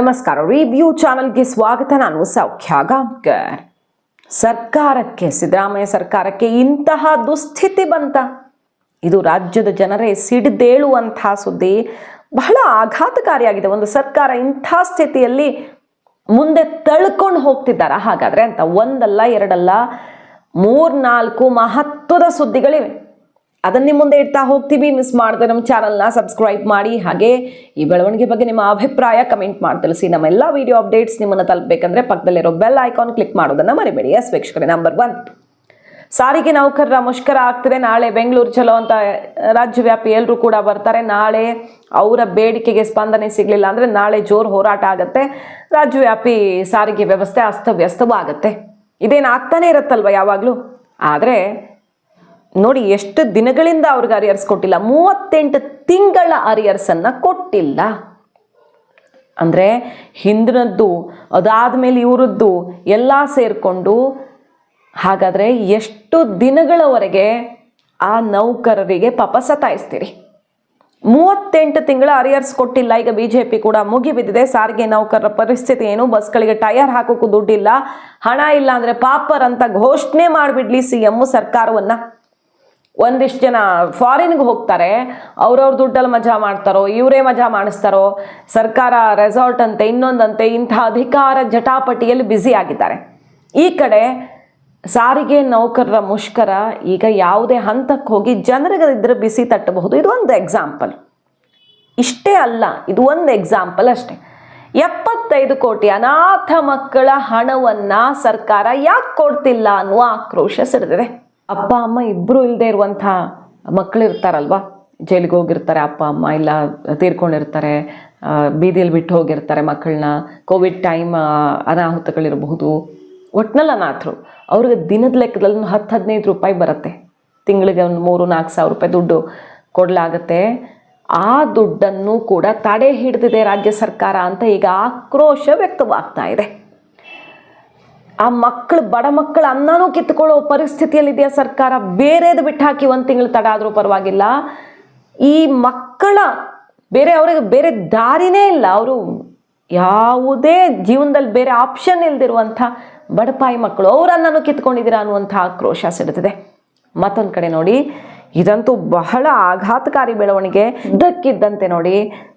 ನಮಸ್ಕಾರ. ರಿವ್ಯೂ ಚಾನಲ್ಗೆ ಸ್ವಾಗತ. ನಾನು ಸೌಖ್ಯ ಸರ್ಕಾರಕ್ಕೆ, ಸಿದ್ದರಾಮಯ್ಯ ಸರ್ಕಾರಕ್ಕೆ ಇಂತಹ ದುಸ್ಥಿತಿ ಬಂತ? ಇದು ರಾಜ್ಯದ ಜನರೇ ಸಿಡಿದೇಳುವಂತಹ ಸುದ್ದಿ. ಬಹಳ ಆಘಾತಕಾರಿಯಾಗಿದೆ. ಒಂದು ಸರ್ಕಾರ ಇಂಥ ಸ್ಥಿತಿಯಲ್ಲಿ ಮುಂದೆ ತಳ್ಕೊಂಡು ಹೋಗ್ತಿದ್ದಾರ? ಹಾಗಾದ್ರೆ ಅಂತ ಒಂದಲ್ಲ, ಎರಡಲ್ಲ, ಮೂರ್ನಾಲ್ಕು ಮಹತ್ವದ ಸುದ್ದಿಗಳಿವೆ. ಅದನ್ನ ಮುಂದೆ ಇಡ್ತಾ ಹೋಗ್ತೀವಿ. ಮಿಸ್ ಮಾಡದೆ ನಮ್ಮ ಚಾನಲ್ನ ಸಬ್ಸ್ಕ್ರೈಬ್ ಮಾಡಿ. ಹಾಗೆ ಈ ಬೆಳವಣಿಗೆ ಬಗ್ಗೆ ನಿಮ್ಮ ಅಭಿಪ್ರಾಯ ಕಮೆಂಟ್ ಮಾಡಿ ತಿಳಿಸಿ. ನಮ್ಮ ಎಲ್ಲ ವಿಡಿಯೋ ಅಪ್ಡೇಟ್ಸ್ ನಿಮ್ಮನ್ನು ತಲುಪಬೇಕಂದ್ರೆ ಪಕ್ಕದಲ್ಲಿರೋ ಬೆಲ್ ಐಕಾನ್ ಕ್ಲಿಕ್ ಮಾಡೋದನ್ನ ಮರಿಬೇಡಿ ಎಸ್ ವೀಕ್ಷಕರೇ ನಂಬರ್ ಒನ್ ಸಾರಿಗೆ ನೌಕರರ ಮುಷ್ಕರ ಆಗ್ತಿದೆ. ನಾಳೆ ಬೆಂಗಳೂರು ಚಲೋ ಅಂತ ರಾಜ್ಯವ್ಯಾಪಿ ಎಲ್ಲರೂ ಕೂಡ ಬರ್ತಾರೆ. ನಾಳೆ ಅವರ ಬೇಡಿಕೆಗೆ ಸ್ಪಂದನೆ ಸಿಗಲಿಲ್ಲ ಅಂದರೆ ನಾಳೆ ಜೋರು ಹೋರಾಟ ಆಗುತ್ತೆ. ರಾಜ್ಯವ್ಯಾಪಿ ಸಾರಿಗೆ ವ್ಯವಸ್ಥೆ ಅಸ್ತವ್ಯಸ್ತವಾಗುತ್ತೆ. ಇದೇನು ಆಗ್ತಾನೆ ಇರುತ್ತಲ್ವ ಯಾವಾಗಲೂ? ಆದರೆ ನೋಡಿ, ಎಷ್ಟು ದಿನಗಳಿಂದ ಅವ್ರಿಗೆ ಅರಿಯರ್ಸ್ ಕೊಟ್ಟಿಲ್ಲ. ಮೂವತ್ತೆಂಟು ತಿಂಗಳ ಅರಿಯರ್ಸನ್ನು ಕೊಟ್ಟಿಲ್ಲ. ಅಂದರೆ ಹಿಂದಿನದ್ದು, ಅದಾದಮೇಲೆ ಇವರದ್ದು ಎಲ್ಲ ಸೇರಿಕೊಂಡು, ಹಾಗಾದರೆ ಎಷ್ಟು ದಿನಗಳವರೆಗೆ ಆ ನೌಕರರಿಗೆ ಪಾಪ ಸತಾಯಿಸ್ತೀರಿ? ಮೂವತ್ತೆಂಟು ತಿಂಗಳ ಅರಿಯರ್ಸ್ ಕೊಟ್ಟಿಲ್ಲ. ಈಗ ಬಿ ಜೆ ಪಿ ಕೂಡ ಮುಗಿಬಿದ್ದಿದೆ. ಸಾರಿಗೆ ನೌಕರರ ಪರಿಸ್ಥಿತಿ ಏನು? ಬಸ್ಗಳಿಗೆ ಟೈರ್ ಹಾಕೋಕ್ಕೂ ದುಡ್ಡಿಲ್ಲ. ಹಣ ಇಲ್ಲ ಅಂದರೆ ಪಾಪರ್ ಅಂತ ಘೋಷಣೆ ಮಾಡಿಬಿಡ್ಲಿ ಸಿ ಎಮ್ಮು ಸರ್ಕಾರವನ್ನು. ಒಂದಿಷ್ಟು ಜನ ಫಾರಿನ್ಗೆ ಹೋಗ್ತಾರೆ, ಅವ್ರವ್ರ ದುಡ್ಡಲ್ಲಿ ಮಜಾ ಮಾಡ್ತಾರೋ, ಇವರೇ ಮಜಾ ಮಾಡಿಸ್ತಾರೋ, ಸರ್ಕಾರ ರೆಸಾರ್ಟ್ ಅಂತೆ, ಇನ್ನೊಂದಂತೆ ಇಂಥ ಅಧಿಕಾರ ಜಟಾಪಟಿಯಲ್ಲಿ ಬ್ಯುಸಿ ಆಗಿದ್ದಾರೆ. ಈ ಕಡೆ ಸಾರಿಗೆ ನೌಕರರ ಮುಷ್ಕರ ಈಗ ಯಾವುದೇ ಹಂತಕ್ಕೆ ಹೋಗಿ ಜನರಿಗೆ ಬಿಸಿ ತಟ್ಟಬಹುದು. ಇದು ಒಂದು ಎಕ್ಸಾಂಪಲ್ ಇಷ್ಟೇ ಅಲ್ಲ, ಇದು ಒಂದು ಎಕ್ಸಾಂಪಲ್ ಅಷ್ಟೇ. ಎಪ್ಪತ್ತೈದು ಕೋಟಿ ಅನಾಥ ಮಕ್ಕಳ ಹಣವನ್ನ ಸರ್ಕಾರ ಯಾಕೆ ಕೊಡ್ತಿಲ್ಲ ಅನ್ನುವ ಆಕ್ರೋಶ ಸಿಡಿದಿದೆ ಅಪ್ಪ, ಅಮ್ಮ ಇಬ್ಬರು ಇಲ್ಲದೆ ಇರುವಂಥ ಮಕ್ಕಳು ಇರ್ತಾರಲ್ವಾ ಜೈಲಿಗೆ ಹೋಗಿರ್ತಾರೆ, ಅಪ್ಪ, ಅಮ್ಮ ಇಲ್ಲ ತೀರ್ಕೊಂಡಿರ್ತಾರೆ ಬೀದಿಯಲ್ಲಿ ಬಿಟ್ಟು ಹೋಗಿರ್ತಾರೆ ಮಕ್ಕಳನ್ನ ಕೋವಿಡ್ ಟೈಮ್ ಅನಾಹುತಗಳಿರಬಹುದು. ಒಟ್ನಲ್ಲಿ ಅನಾಥರು ಅವ್ರಿಗೆ ದಿನದ ಲೆಕ್ಕದಲ್ಲಿ ಹತ್ತು ಹದಿನೈದು ರೂಪಾಯಿ ಬರುತ್ತೆ. ತಿಂಗಳಿಗೆ ಒಂದು ಮೂರು, ನಾಲ್ಕು ಸಾವಿರ ರೂಪಾಯಿ ದುಡ್ಡು ಕೊಡಲಾಗತ್ತೆ. ಆ ದುಡ್ಡನ್ನು ಕೂಡ ತಡೆ ಹಿಡಿದಿದೆ ರಾಜ್ಯ ಸರ್ಕಾರ ಅಂತ ಈಗ ಆಕ್ರೋಶ ವ್ಯಕ್ತವಾಗ್ತಾ ಇದೆ. ಆ ಮಕ್ಕಳು, ಬಡ ಮಕ್ಕಳ ಅನ್ನನೂ ಕಿತ್ಕೊಳ್ಳೋ ಪರಿಸ್ಥಿತಿಯಲ್ಲಿದೆಯಾ ಸರ್ಕಾರ? ಬೇರೆದು ಬಿಟ್ಟು ಹಾಕಿ ಒಂದು ತಿಂಗಳು ತಡ ಆದರೂ ಪರವಾಗಿಲ್ಲ. ಈ ಮಕ್ಕಳ, ಬೇರೆ ಅವರಿಗೆ ಬೇರೆ ದಾರಿನೇ ಇಲ್ಲ. ಅವರು ಯಾವುದೇ ಜೀವನದಲ್ಲಿ ಬೇರೆ ಆಪ್ಷನ್ ಇಲ್ದಿರುವಂಥ ಬಡಪಾಯಿ ಮಕ್ಕಳು ಅವರನ್ನೂ ಕಿತ್ಕೊಂಡಿದ್ದೀರಾ ಅನ್ನುವಂಥ ಆಕ್ರೋಶ ಸಿಡುತ್ತಿದೆ ಮತ್ತೊಂದು ಕಡೆ ನೋಡಿ ಇದಂತೂ ಬಹಳ ಆಘಾತಕಾರಿ ಬೆಳವಣಿಗೆ. ದಕ್ಕಿದ್ದಂತೆ ನೋಡಿ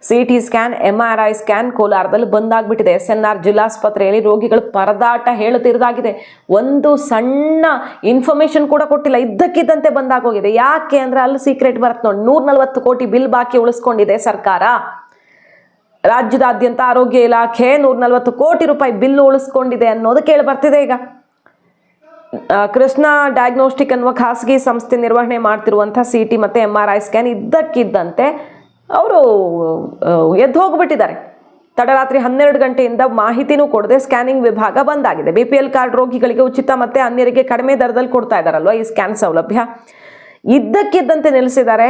C T scan M R I scan ಕೋಲಾರದಲ್ಲಿ ಬಂದಾಗ್ಬಿಟ್ಟಿದೆ. ಎಸ್ ಎನ್ ಆರ್ ಜಿಲ್ಲಾಸ್ಪತ್ರೆಯಲ್ಲಿ ರೋಗಿಗಳು ಪರದಾಟ ಹೇಳುತ್ತಿರದಾಗಿದೆ ಒಂದು ಸಣ್ಣ ಇನ್ಫಾರ್ಮೇಶನ್ ಕೂಡ ಕೊಟ್ಟಿಲ್ಲ. ಇದ್ದಕ್ಕಿದ್ದಂತೆ ಬಂದಾಗೋಗಿದೆ. ಯಾಕೆ ಅಂದ್ರೆ ಅಲ್ಲಿ ಸೀಕ್ರೆಟ್ ಬರುತ್ತೆ ನೋಡಿ. ನೂರ ನಲ್ವತ್ತು ಕೋಟಿ ಬಿಲ್ ಬಾಕಿ ಉಳಿಸ್ಕೊಂಡಿದೆ ಸರ್ಕಾರ. ರಾಜ್ಯದಾದ್ಯಂತ ಆರೋಗ್ಯ ಇಲಾಖೆ ನೂರ ನಲ್ವತ್ತು ಕೋಟಿ ರೂಪಾಯಿ ಬಿಲ್ ಉಳಿಸ್ಕೊಂಡಿದೆ ಅನ್ನೋದು ಕೇಳಿ ಬರ್ತಿದೆ ಈಗ. ಕೃಷ್ಣ ಡಯಾಗ್ನೋಸ್ಟಿಕ್ ಅನ್ನುವ ಖಾಸಗಿ ಸಂಸ್ಥೆ ನಿರ್ವಹಣೆ ಮಾಡ್ತಿರುವಂಥ ಸಿ ಟಿ ಮತ್ತು ಎಂ ಆರ್ ಐ ಸ್ಕ್ಯಾನ್ ಇದ್ದಕ್ಕಿದ್ದಂತೆ ಅವರು ಎದ್ದು ಹೋಗ್ಬಿಟ್ಟಿದ್ದಾರೆ. ತಡರಾತ್ರಿ ಹನ್ನೆರಡು ಗಂಟೆಯಿಂದ ಮಾಹಿತಿನೂ ಕೊಡದೆ ಸ್ಕ್ಯಾನಿಂಗ್ ವಿಭಾಗ ಬಂದಾಗಿದೆ. ಬಿ ಪಿ ಎಲ್ ಕಾರ್ಡ್ ರೋಗಿಗಳಿಗೆ ಉಚಿತ ಮತ್ತು ಅನ್ಯರಿಗೆ ಕಡಿಮೆ ದರದಲ್ಲಿ ಕೊಡ್ತಾ ಇದ್ದಾರಲ್ವ ಈ ಸ್ಕ್ಯಾನ್ ಸೌಲಭ್ಯ? ಇದ್ದಕ್ಕಿದ್ದಂತೆ ನಿಲ್ಲಿಸಿದ್ದಾರೆ.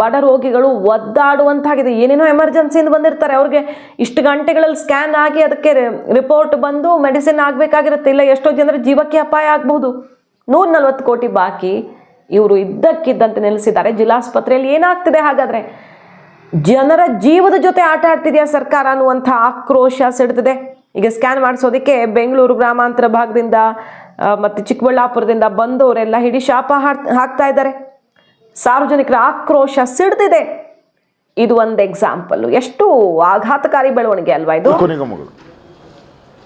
ಬಡ ರೋಗಿಗಳು ಒದ್ದಾಡುವಂತಾಗಿದೆ. ಏನೇನೋ ಎಮರ್ಜೆನ್ಸಿಯಿಂದ ಬಂದಿರ್ತಾರೆ. ಅವ್ರಿಗೆ ಇಷ್ಟು ಗಂಟೆಗಳಲ್ಲಿ ಸ್ಕ್ಯಾನ್ ಆಗಿ ಅದಕ್ಕೆ ರಿಪೋರ್ಟ್ ಬಂದು ಮೆಡಿಸಿನ್ ಆಗಬೇಕಾಗಿರುತ್ತೆ. ಇಲ್ಲ ಎಷ್ಟೋ ಜನರ ಜೀವಕ್ಕೆ ಅಪಾಯ ಆಗಬಹುದು. ನೂರ ನಲ್ವತ್ತು ಕೋಟಿ ಬಾಕಿ ಇವರು ಇದ್ದಕ್ಕಿದ್ದಂತೆ ನಿಲ್ಲಿಸಿದ್ದಾರೆ. ಜಿಲ್ಲಾಸ್ಪತ್ರೆಯಲ್ಲಿ ಏನಾಗ್ತಿದೆ ಹಾಗಾದರೆ? ಜನರ ಜೀವದ ಜೊತೆ ಆಟ ಆಡ್ತಿದೆಯಾ ಸರ್ಕಾರ ಅನ್ನುವಂಥ ಆಕ್ರೋಶ ಸಿಡ್ತಿದೆ. ಈಗ ಸ್ಕ್ಯಾನ್ ಮಾಡಿಸೋದಕ್ಕೆ ಬೆಂಗಳೂರು ಗ್ರಾಮಾಂತರ ಭಾಗದಿಂದ ಮತ್ತು ಚಿಕ್ಕಬಳ್ಳಾಪುರದಿಂದ ಬಂದವರೆಲ್ಲ ಹಿಡಿ ಶಾಪ ಹಾಕ್ ಹಾಕ್ತಾ ಇದ್ದಾರೆ. ಸಾರ್ವಜನಿಕರ ಆಕ್ರೋಶ ಸಿಡ್ದಿದೆ. ಇದು ಒಂದು ಎಕ್ಸಾಂಪಲ್ ಎಷ್ಟು ಆಘಾತಕಾರಿ ಬೆಳವಣಿಗೆ ಅಲ್ವಾ ಇದು? ನಿಗಮಗಳು.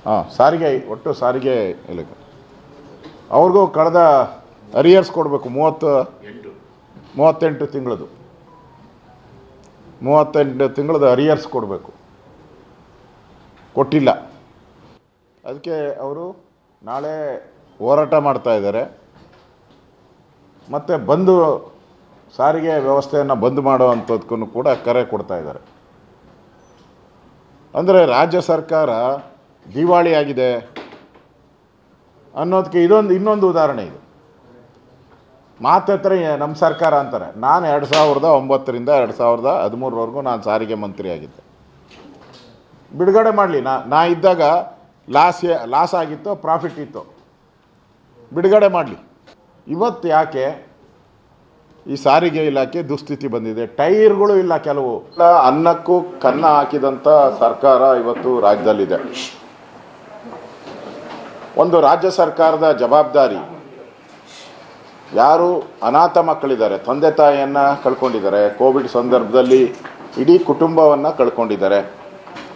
ಹಾಂ ಸಾರಿಗೆ ಒಟ್ಟು ಸಾರಿಗೆ ಇಲಾಖೆ. ಅವ್ರಿಗೂ ಕಳೆದ ಅರಿಯರ್ಸ್ ಕೊಡಬೇಕು ಮೂವತ್ತು ಮೂವತ್ತೆಂಟು ತಿಂಗಳದು. ಮೂವತ್ತೆಂಟು ತಿಂಗಳದ ಅರಿಯರ್ಸ್ ಕೊಡಬೇಕು. ಕೊಟ್ಟಿಲ್ಲ. ಅದಕ್ಕೆ ಅವರು ನಾಳೆ ಹೋರಾಟ ಮಾಡ್ತಾ ಇದ್ದಾರೆ. ಮತ್ತು ಬಂದು ಸಾರಿಗೆ ವ್ಯವಸ್ಥೆಯನ್ನು ಬಂದ್ ಮಾಡುವಂಥದ್ಕೂ ಕೂಡ ಕರೆ ಕೊಡ್ತಾ ಇದ್ದಾರೆ. ಅಂದರೆ ರಾಜ್ಯ ಸರ್ಕಾರ ದಿವಾಳಿ ಆಗಿದೆ ಅನ್ನೋದಕ್ಕೆ ಇದೊಂದು, ಇನ್ನೊಂದು ಉದಾಹರಣೆ ಇದು. ಮಾತತ್ರ ನಮ್ಮ ಸರ್ಕಾರ ಅಂತಾರೆ, ನಾನು ಎರಡು ಸಾವಿರದ ಒಂಬತ್ತರಿಂದ ಎರಡು ಸಾವಿರದ ಹದಿಮೂರವರೆಗೂ ನಾನು ಸಾರಿಗೆ ಮಂತ್ರಿ ಆಗಿದ್ದೆ. ಬಿಡುಗಡೆ ಮಾಡಲಿ, ನಾ ನಾ ಇದ್ದಾಗ ಲಾಸ್ ಲಾಸ್ ಆಗಿತ್ತು, ಪ್ರಾಫಿಟ್ ಇತ್ತು? ಬಿಡುಗಡೆ ಮಾಡಲಿ. ಇವತ್ತು ಯಾಕೆ ಈ ಸಾರಿಗೆ ಇಲಾಖೆ ದುಸ್ಥಿತಿ ಬಂದಿದೆ. ಟೈರ್ಗಳು ಇಲ್ಲ ಕೆಲವು. ಅನ್ನಕ್ಕೂ ಕನ್ನ ಹಾಕಿದಂಥ ಸರ್ಕಾರ ಇವತ್ತು ರಾಜ್ಯದಲ್ಲಿದೆ. ಒಂದು ರಾಜ್ಯ ಸರ್ಕಾರದ ಜವಾಬ್ದಾರಿ. ಯಾರು ಅನಾಥ ಮಕ್ಕಳಿದ್ದಾರೆ, ತಂದೆ ತಾಯಿಯನ್ನು ಕಳ್ಕೊಂಡಿದ್ದಾರೆ, ಕೋವಿಡ್ ಸಂದರ್ಭದಲ್ಲಿ ಇಡೀ ಕುಟುಂಬವನ್ನು ಕಳ್ಕೊಂಡಿದ್ದಾರೆ.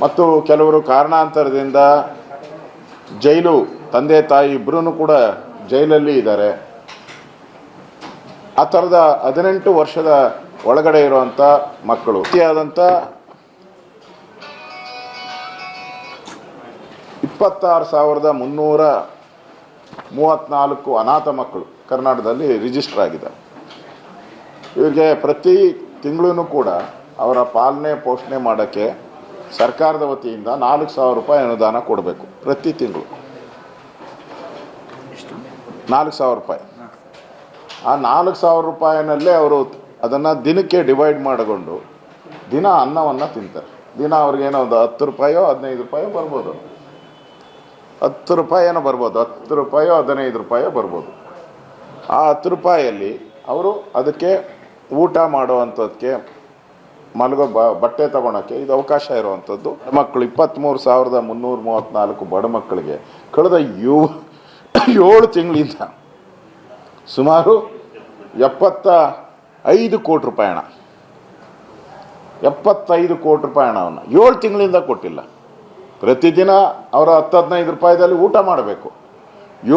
ಮತ್ತು ಕೆಲವರು ಕಾರಣಾಂತರದಿಂದ ಜೈಲು, ತಂದೆ ತಾಯಿ ಇಬ್ಬರೂ ಕೂಡ ಜೈಲಲ್ಲಿ ಇದ್ದಾರೆ. ಆ ಥರದ ಹದಿನೆಂಟು ವರ್ಷದ ಒಳಗಡೆ ಇರುವಂಥ ಮಕ್ಕಳು. ಅತಿಯಾದಂಥ ಇಪ್ಪತ್ತಾರು ಸಾವಿರದ ಮುನ್ನೂರ ಮೂವತ್ತ್ನಾಲ್ಕು ಅನಾಥ ಮಕ್ಕಳು ಕರ್ನಾಟಕದಲ್ಲಿ ರಿಜಿಸ್ಟರ್ ಆಗಿದ್ದಾರೆ. ಇವರಿಗೆ ಪ್ರತಿ ತಿಂಗಳೂ ಕೂಡ ಅವರ ಪಾಲನೆ, ಪೋಷಣೆ ಮಾಡೋಕ್ಕೆ ಸರ್ಕಾರದ ವತಿಯಿಂದ ನಾಲ್ಕು ಸಾವಿರ ರೂಪಾಯಿ ಅನುದಾನ ಕೊಡಬೇಕು ಪ್ರತಿ ತಿಂಗಳು. ನಾಲ್ಕು ಸಾವಿರ ರೂಪಾಯಿ. ಆ ನಾಲ್ಕು ಸಾವಿರ ರೂಪಾಯಿನಲ್ಲೇ ಅವರು ಅದನ್ನು ದಿನಕ್ಕೆ ಡಿವೈಡ್ ಮಾಡಿಕೊಂಡು ದಿನ ಅನ್ನವನ್ನು ತಿಂತಾರೆ. ದಿನ ಅವ್ರಿಗೇನೋ ಒಂದು ಹತ್ತು ರೂಪಾಯೋ, ಹದಿನೈದು ರೂಪಾಯೋ ಬರ್ಬೋದು. ಹತ್ತು ರೂಪಾಯಿ ಏನೋ ಬರ್ಬೋದು. ಹತ್ತು ರೂಪಾಯೋ, ಹದಿನೈದು ರೂಪಾಯೋ ಬರ್ಬೋದು. ಆ ಹತ್ತು ರೂಪಾಯಲ್ಲಿ ಅವರು ಅದಕ್ಕೆ ಊಟ ಮಾಡುವಂಥದ್ದಕ್ಕೆ ಮಲಗೋ ಬ, ಬಟ್ಟೆ ತಗೊಳಕ್ಕೆ ಇದು ಅವಕಾಶ ಇರುವಂಥದ್ದು ಮಕ್ಕಳು ಇಪ್ಪತ್ತ್ಮೂರು ಸಾವಿರದ ಮುನ್ನೂರ ಮೂವತ್ತ್ನಾಲ್ಕು ಬಡ ಮಕ್ಕಳಿಗೆ ಕಳೆದ ಯೋ, ಏಳು ತಿಂಗಳಿಂದ ಸುಮಾರು ಎಪ್ಪತ್ತ ಐದು ಕೋಟಿ ರೂಪಾಯಿ ಹಣ. ಎಪ್ಪತ್ತೈದು ಕೋಟಿ ರೂಪಾಯಿ ಹಣವನ್ನು ಏಳು ತಿಂಗಳಿಂದ ಕೊಟ್ಟಿಲ್ಲ. ಪ್ರತಿದಿನ ಅವರ ಹತ್ತು ಹದಿನೈದು ರೂಪಾಯಿದಲ್ಲಿ ಊಟ ಮಾಡಬೇಕು.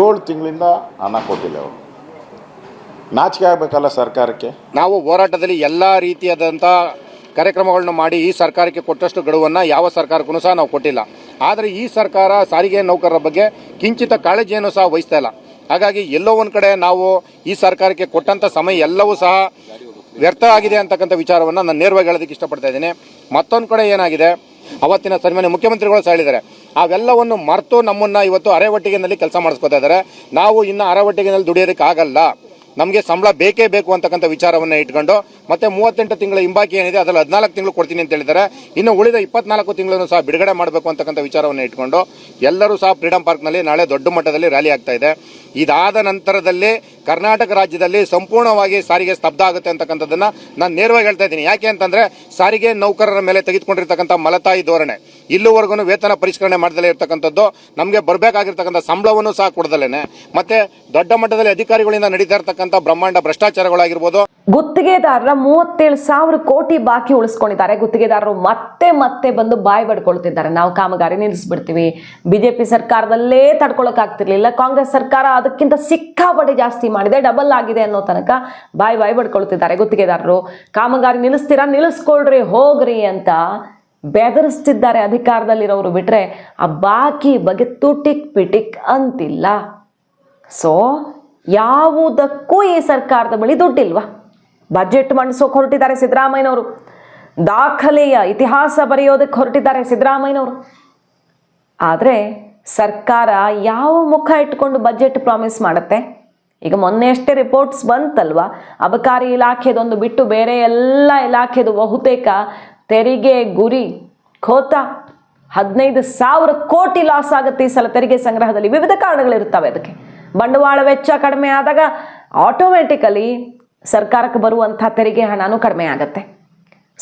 ಏಳು ತಿಂಗಳಿಂದ ಹಣ ಕೊಟ್ಟಿಲ್ಲ ಅವರು ನಾಚಿಕೆ ಆಗಬೇಕಲ್ಲ ಸರ್ಕಾರಕ್ಕೆ? ನಾವು ಹೋರಾಟದಲ್ಲಿ ಎಲ್ಲ ರೀತಿಯಾದಂಥ ಕಾರ್ಯಕ್ರಮಗಳನ್ನು ಮಾಡಿ ಈ ಸರ್ಕಾರಕ್ಕೆ ಕೊಟ್ಟಷ್ಟು ಗಡುವನ್ನು ಯಾವ ಸರ್ಕಾರಕ್ಕೂ ಸಹ ನಾವು ಕೊಟ್ಟಿಲ್ಲ. ಆದರೆ ಈ ಸರ್ಕಾರ ಸಾರಿಗೆ ನೌಕರರ ಬಗ್ಗೆ ಕಿಂಚಿತ ಕಾಳಜಿಯನ್ನು ಸಹ ವಹಿಸ್ತಾ ಇಲ್ಲ. ಹಾಗಾಗಿ ಎಲ್ಲೋ ಒಂದು ಕಡೆ ನಾವು ಈ ಸರ್ಕಾರಕ್ಕೆ ಕೊಟ್ಟಂಥ ಸಮಯ ಎಲ್ಲವೂ ಸಹ ವ್ಯರ್ಥ ಆಗಿದೆ ಅಂತಕ್ಕಂಥ ವಿಚಾರವನ್ನು ನಾನು ನೇರವಾಗಿ ಹೇಳೋದಕ್ಕೆ ಇಷ್ಟಪಡ್ತಾ ಇದ್ದೀನಿ. ಮತ್ತೊಂದು ಕಡೆ ಏನಾಗಿದೆ? ಅವತ್ತಿನ ಸನ್ಮಾನ್ಯ ಮುಖ್ಯಮಂತ್ರಿಗಳು ಸಹ ಹೇಳಿದ್ದಾರೆ. ಅವೆಲ್ಲವನ್ನು ಮರೆತು ನಮ್ಮನ್ನು ಇವತ್ತು ಅರೆವಟ್ಟಿಗೆನಲ್ಲಿ ಕೆಲಸ ಮಾಡಿಸ್ಕೊತಾ ಇದ್ದಾರೆ. ನಾವು ಇನ್ನು ಅರೆವಟ್ಟಿಗೆನಲ್ಲಿ ದುಡಿಯೋದಕ್ಕೆ ಆಗಲ್ಲ ನಮಗೆ ಸಂಬಳ ಬೇಕೇ ಬೇಕು ಅಂತಕ್ಕಂಥ ವಿಚಾರವನ್ನು ಇಟ್ಕೊಂಡು ಮತ್ತೆ ಮೂವತ್ತೆಂಟು ತಿಂಗಳ ಹಿಂಬಾಕಿ ಏನಿದೆ ಅದರಲ್ಲಿ ಹದಿನಾಲ್ಕು ತಿಂಗಳು ಕೊಡ್ತೀನಿ ಅಂತ ಹೇಳಿದ್ದಾರೆ. ಇನ್ನು ಉಳಿದ ಇಪ್ಪತ್ನಾಲ್ಕು ತಿಂಗಳನ್ನು ಸಹ ಬಿಡುಗಡೆ ಮಾಡಬೇಕು ಅಂತಕ್ಕಂಥ ವಿಚಾರವನ್ನು ಇಟ್ಕೊಂಡು ಎಲ್ಲರೂ ಸಹ ಫ್ರೀಡಂ ಪಾರ್ಕ್ನಲ್ಲಿ ನಾಳೆ ದೊಡ್ಡ ಮಟ್ಟದಲ್ಲಿ ರ್ಯಾಲಿ ಆಗ್ತಾ ಇದೆ. ಇದಾದ ನಂತರದಲ್ಲೇ ಕರ್ನಾಟಕ ರಾಜ್ಯದಲ್ಲಿ ಸಂಪೂರ್ಣವಾಗಿ ಸಾರಿಗೆ ಸ್ತಬ್ಧ ಆಗುತ್ತೆ ಅಂತಕ್ಕಂಥದ್ದನ್ನು ನಾನು ನೇರವಾಗಿ ಹೇಳ್ತಾ ಇದ್ದೀನಿ. ಯಾಕೆ ಅಂತಂದರೆ ಸಾರಿಗೆ ನೌಕರರ ಮೇಲೆ ತೆಗೆದುಕೊಂಡಿರ್ತಕ್ಕಂಥ ಮಲತಾಯಿ ಧೋರಣೆ. ಇಲ್ಲಿವರೆಗೂ ವೇತನ ಪರಿಷ್ಕರಣೆ ಮಾಡದಲ್ಲೇ ಇರ್ತಕ್ಕಂಥದ್ದು ನಮಗೆ ಬರಬೇಕಾಗಿರ್ತಕ್ಕಂಥ ಸಂಬಳವನ್ನು ಸಹ ಕೊಡದಲ್ಲೇನೆ. ಮತ್ತೆ ದೊಡ್ಡ ಮಟ್ಟದಲ್ಲಿ ಅಧಿಕಾರಿಗಳಿಂದ ನಡೀತಾ ಇರ್ತಕ್ಕಂಥ ಬ್ರಹ್ಮಾಂಡ ಭ್ರಷ್ಟಾಚಾರಗಳಾಗಿರ್ಬೋದು. ಗುತ್ತಿಗೆದಾರರ ಮೂವತ್ತೇಳು ಸಾವಿರ ಕೋಟಿ ಬಾಕಿ ಉಳಿಸ್ಕೊಂಡಿದ್ದಾರೆ. ಗುತ್ತಿಗೆದಾರರು ಮತ್ತೆ ಮತ್ತೆ ಬಂದು ಬಾಯಿ ಬಡ್ಕೊಳ್ತಿದ್ದಾರೆ. ನಾವು ಕಾಮಗಾರಿ ನಿಲ್ಲಿಸ್ಬಿಡ್ತೀವಿ. ಬಿಜೆಪಿ ಸರ್ಕಾರದಲ್ಲೇ ತಡ್ಕೊಳಕ್ಕಾಗ್ತಿರ್ಲಿಲ್ಲ. ಕಾಂಗ್ರೆಸ್ ಸರ್ಕಾರ ಅದಕ್ಕಿಂತ ಸಿಕ್ಕಾಪಟ್ಟೆ ಜಾಸ್ತಿ ಮಾಡಿದೆ ಡಬಲ್ ಆಗಿದೆ ಅನ್ನೋ ತನಕ ಬಾಯ್ ಬಾಯ್ ಪಡ್ಕೊಳ್ತಿದ್ದಾರೆ ಗುತ್ತಿಗೆದಾರರು. ಕಾಮಗಾರಿ ನಿಲ್ಲಿಸ್ತೀರಾ? ನಿಲ್ಲಿಸ್ಕೊಳ್ರಿ, ಹೋಗ್ರಿ ಅಂತ ಬೆದರಿಸ್ತಿದ್ದಾರೆ ಅಧಿಕಾರದಲ್ಲಿರೋರು ಬಿಟ್ರೆ ಆ ಬಾಕಿ ಬಗ್ಗೆ ತುಟಿಕ್ ಪಿಟಿಕ್ ಅಂತಿಲ್ಲ. ಸೊ ಯಾವುದಕ್ಕೂ ಈ ಸರ್ಕಾರದ ಬಳಿ ದುಡ್ಡಿಲ್ವಾ? ಬಜೆಟ್ ಮಂಡಿಸೋಕೆ ಹೊರಟಿದ್ದಾರೆ ಸಿದ್ದರಾಮಯ್ಯನವರು. ದಾಖಲೆಯ ಇತಿಹಾಸ ಬರೆಯೋದಕ್ಕೆ ಹೊರಟಿದ್ದಾರೆ ಸಿದ್ದರಾಮಯ್ಯನವರು. ಆದರೆ ಸರ್ಕಾರ ಯಾವ ಮುಖ ಇಟ್ಕೊಂಡು ಬಜೆಟ್ ಪ್ರಾಮಿಸ್ ಮಾಡುತ್ತೆ? ಈಗ ಮೊನ್ನೆ ಅಷ್ಟೇ ರಿಪೋರ್ಟ್ಸ್ ಬಂತಲ್ವಾ? ಅಬಕಾರಿ ಇಲಾಖೆದೊಂದು ಬಿಟ್ಟು ಬೇರೆ ಎಲ್ಲ ಇಲಾಖೆದು ಬಹುತೇಕ ತೆರಿಗೆ, ಗುರಿ, ಖೋತ, ಹದಿನೈದು ಸಾವಿರ ಕೋಟಿ ಲಾಸ್ ಆಗುತ್ತೆ ಈ ಸಲ ತೆರಿಗೆ ಸಂಗ್ರಹದಲ್ಲಿ. ವಿವಿಧ ಕಾರಣಗಳಿರ್ತವೆ ಅದಕ್ಕೆ. ಬಂಡವಾಳ ವೆಚ್ಚ ಕಡಿಮೆ ಆದಾಗ ಆಟೋಮೆಟಿಕಲಿ ಸರ್ಕಾರಕ್ಕೆ ಬರುವಂಥ ತೆರಿಗೆ ಹಣನೂ ಕಡಿಮೆ ಆಗುತ್ತೆ.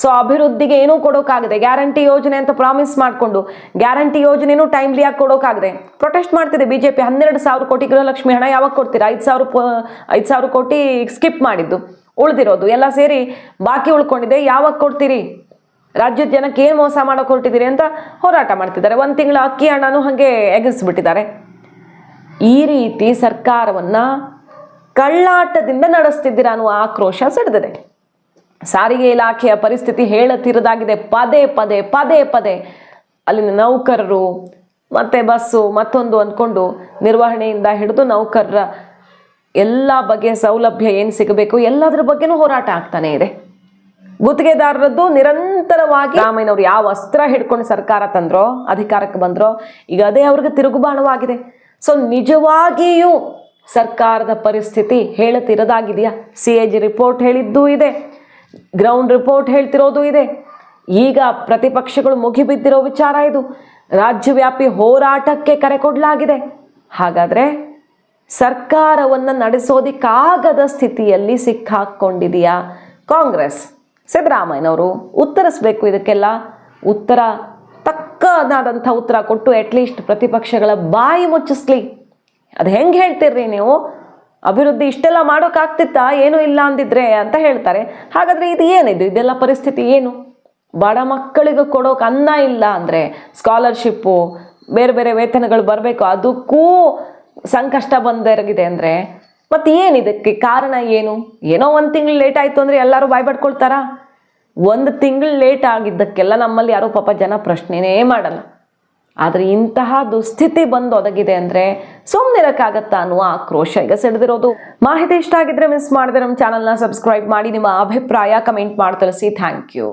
ಸೊ ಅಭಿವೃದ್ಧಿಗೆ ಏನೂ ಕೊಡೋಕ್ಕಾಗದೆ ಗ್ಯಾರಂಟಿ ಯೋಜನೆ ಅಂತ ಪ್ರಾಮಿಸ್ ಮಾಡಿಕೊಂಡು, ಗ್ಯಾರಂಟಿ ಯೋಜನೆನೂ ಟೈಮ್ಲಿಯಾಗಿ ಕೊಡೋಕ್ಕಾಗದೆ ಪ್ರೊಟೆಸ್ಟ್ ಮಾಡ್ತಿದೆ ಬಿ ಜೆ ಪಿ ಹನ್ನೆರಡು ಸಾವಿರ ಕೋಟಿ ಗೃಹಲಕ್ಷ್ಮಿ ಹಣ ಯಾವಾಗ ಕೊಡ್ತೀರಾ? ಐದು ಸಾವಿರ ಐದು ಸಾವಿರ ಕೋಟಿ ಸ್ಕಿಪ್ ಮಾಡಿದ್ದು, ಉಳಿದಿರೋದು. ಎಲ್ಲ ಸೇರಿ ಬಾಕಿ ಉಳ್ಕೊಂಡಿದೆ. ಯಾವಾಗ ಕೊಡ್ತೀರಿ? ರಾಜ್ಯದ ಜನಕ್ಕೆ ಏನು ಮೋಸ ಮಾಡೋಕೆ ಹೊರಟಿದ್ದೀರಿ ಅಂತ ಹೋರಾಟ ಮಾಡ್ತಿದ್ದಾರೆ. ಒಂದು ತಿಂಗಳ ಅಕ್ಕಿ ಹಣನೂ ಹಾಗೆ ಎಗರಿಸ್ಬಿಟ್ಟಿದ್ದಾರೆ. ಈ ರೀತಿ ಸರ್ಕಾರವನ್ನು ಕಳ್ಳಾಟದಿಂದ ನಡೆಸ್ತಿದ್ದೀರಾ ಅನ್ನುವ ಆಕ್ರೋಶ ಸಿಡಿದಿದೆ ಸಾರಿಗೆ ಇಲಾಖೆಯ ಪರಿಸ್ಥಿತಿ ಹೇಳತಿರದಾಗಿದೆ ಪದೇ ಪದೇ ಪದೇ ಪದೇ ಅಲ್ಲಿನ ನೌಕರರು, ಮತ್ತೆ ಬಸ್ಸು, ಮತ್ತೊಂದು ಅಂದ್ಕೊಂಡು ನಿರ್ವಹಣೆಯಿಂದ ಹಿಡಿದು ನೌಕರರ ಎಲ್ಲ ಬಗೆಯ ಸೌಲಭ್ಯ ಏನು ಸಿಗಬೇಕು, ಎಲ್ಲದರ ಬಗ್ಗೆನೂ ಹೋರಾಟ ಆಗ್ತಾನೆ ಇದೆ. ಗುತ್ತಿಗೆದಾರರದ್ದು ನಿರಂತರವಾಗಿ ರಾಮಯ್ಯನವರು ಯಾವ ಅಸ್ತ್ರ ಹಿಡ್ಕೊಂಡು ಸರ್ಕಾರ ತಂದ್ರೋ, ಅಧಿಕಾರಕ್ಕೆ ಬಂದ್ರೋ, ಈಗ ಅದೇ ಅವ್ರಿಗೆ ತಿರುಗುಬಾಣವಾಗಿದೆ ಸೊ ನಿಜವಾಗಿಯೂ ಸರ್ಕಾರದ ಪರಿಸ್ಥಿತಿ ಹೇಳುತ್ತಿರದಾಗಿದೆಯಾ ಸಿ ಎ ಜಿ ರಿಪೋರ್ಟ್ ಹೇಳಿದ್ದೂ ಇದೆ. ಗ್ರೌಂಡ್ ರಿಪೋರ್ಟ್ ಹೇಳ್ತಿರೋದು ಇದೆ. ಈಗ ಪ್ರತಿಪಕ್ಷಗಳು ಮುಗಿಬಿದ್ದಿರೋ ವಿಚಾರ ಇದು. ರಾಜ್ಯವ್ಯಾಪಿ ಹೋರಾಟಕ್ಕೆ ಕರೆ ಕೊಡಲಾಗಿದೆ. ಹಾಗಾದರೆ ಸರ್ಕಾರವನ್ನು ನಡೆಸೋದಿಕ್ಕಾಗದ ಸ್ಥಿತಿಯಲ್ಲಿ ಸಿಕ್ಕಾಕ್ಕೊಂಡಿದೆಯಾ ಕಾಂಗ್ರೆಸ್? ಸಿದ್ದರಾಮಯ್ಯನವರು ಉತ್ತರಿಸಬೇಕು ಇದಕ್ಕೆಲ್ಲ. ಉತ್ತರ, ತಕ್ಕನಾದಂಥ ಉತ್ತರ ಕೊಟ್ಟು ಅಟ್ಲೀಸ್ಟ್ ಪ್ರತಿಪಕ್ಷಗಳ ಬಾಯಿ ಮುಚ್ಚಿಸ್ಲಿ. ಅದು ಹೆಂಗೆ ಹೇಳ್ತೀರ್ರಿ ನೀವು? ಅಭಿವೃದ್ಧಿ ಇಷ್ಟೆಲ್ಲ ಮಾಡೋಕ್ಕಾಗ್ತಿತ್ತಾ? ಏನೂ ಇಲ್ಲ ಅಂದಿದ್ರೆ ಅಂತ ಹೇಳ್ತಾರೆ. ಹಾಗಾದರೆ ಇದು ಏನಿದು? ಇದೆಲ್ಲ ಪರಿಸ್ಥಿತಿ ಏನು? ಬಡ ಮಕ್ಕಳಿಗೆ ಕೊಡೋಕೆ ಅನ್ನ ಇಲ್ಲ ಅಂದರೆ ಸ್ಕಾಲರ್ಶಿಪ್ಪು ಬೇರೆ ಬೇರೆ ವೇತನಗಳು ಬರಬೇಕು, ಅದಕ್ಕೂ ಸಂಕಷ್ಟ ಬಂದಿರಗಿದೆ ಅಂದರೆ ಮತ್ತು ಏನಿದಕ್ಕೆ ಕಾರಣ ಏನು? ಏನೋ ಒಂದು ತಿಂಗಳು ಲೇಟ್ ಆಯಿತು ಅಂದರೆ ಎಲ್ಲರೂ ಬಾಯ್ಬಡ್ಕೊಳ್ತಾರಾ? ಒಂದು ತಿಂಗಳು ಲೇಟ್ ಆಗಿದ್ದಕ್ಕೆಲ್ಲ ನಮ್ಮಲ್ಲಿ ಯಾರೋ ಪಾಪ ಜನ ಪ್ರಶ್ನೆನೇ ಮಾಡಲ್ಲ. ಆದರೆ ಇಂತಹ ದುಸ್ಥಿತಿ ಬಂದು ಒದಗಿದೆ ಅಂದರೆ ಸುಮ್ಮನಿರಕ್ಕಾಗತ್ತಾ ಅನ್ನುವ ಆಕ್ರೋಶ ಈಗ ಸೆಳೆದಿರೋದು. ಮಾಹಿತಿ ಇಷ್ಟ ಆಗಿದ್ರೆ ಮಿಸ್ ಮಾಡಿದ್ರೆ ನಮ್ಮ ಚಾನಲ್ನ ಸಬ್ಸ್ಕ್ರೈಬ್ ಮಾಡಿ, ನಿಮ್ಮ ಅಭಿಪ್ರಾಯ ಕಮೆಂಟ್ ಮಾಡಿ ತಿಳಿಸಿ ಥ್ಯಾಂಕ್ ಯು